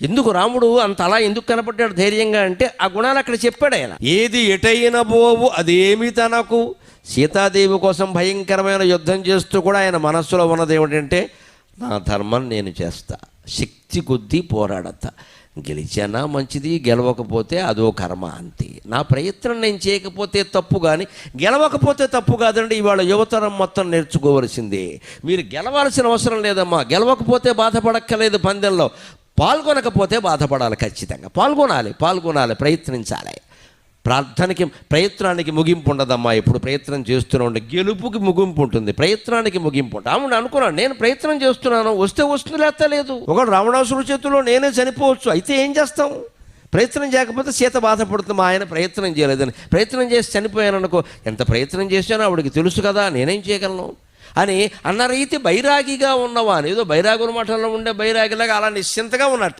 ఎందుకు రాముడు అంత అలా ఎందుకు కనపడ్డాడు ధైర్యంగా అంటే ఆ గుణాలు అక్కడ చెప్పాడు ఆయన. ఏది ఎటైన బోవు అదేమి తనకు? సీతాదేవి కోసం భయంకరమైన యుద్ధం చేస్తూ కూడా ఆయన మనస్సులో ఉన్నది ఏమిటంటే నా ధర్మం నేను చేస్తా శక్తి కొద్దీ పోరాడతా గెలిచానా మంచిది గెలవకపోతే అదో కర్మ అంతే. నా ప్రయత్నం నేను చేయకపోతే తప్పు కానీ గెలవకపోతే తప్పు కాదండి ఇవాళ యువతరం మొత్తం నేర్చుకోవలసిందే. మీరు గెలవాల్సిన అవసరం లేదమ్మా గెలవకపోతే బాధపడక్కలేదు పందెంలో. పాల్గొనకపోతే బాధపడాలి ఖచ్చితంగా. పాల్గొనాలి పాల్గొనాలి ప్రయత్నించాలి. ప్రార్థనకి ప్రయత్నానికి ముగింపు ఉండదమ్మా. ఇప్పుడు ప్రయత్నం చేస్తూనే ఉండే. గెలుపుకి ముగింపు ఉంటుంది. ప్రయత్నానికి ముగింపు ఉంటుంది. అవును అనుకున్నాను. నేను ప్రయత్నం చేస్తున్నాను. వస్తే వస్తుంది లేకపోతే లేదు. ఒకడు రావణాసురు చేతిలో నేనే చనిపోవచ్చు. అయితే ఏం చేస్తాం? ప్రయత్నం చేయకపోతే సీత బాధపడుతుంది. మా ఆయన ప్రయత్నం చేయలేదని. ప్రయత్నం చేసి చనిపోయాననుకో ఎంత ప్రయత్నం చేశానో ఆవిడకి తెలుసు కదా. నేనేం చేయగలను? అని అన్న రీతి బైరాగిగా ఉన్నవాను. ఏదో బైరాగుల మఠంలో ఉండే బైరాగిలాగా అలా నిశ్చింతగా ఉన్నట్టు.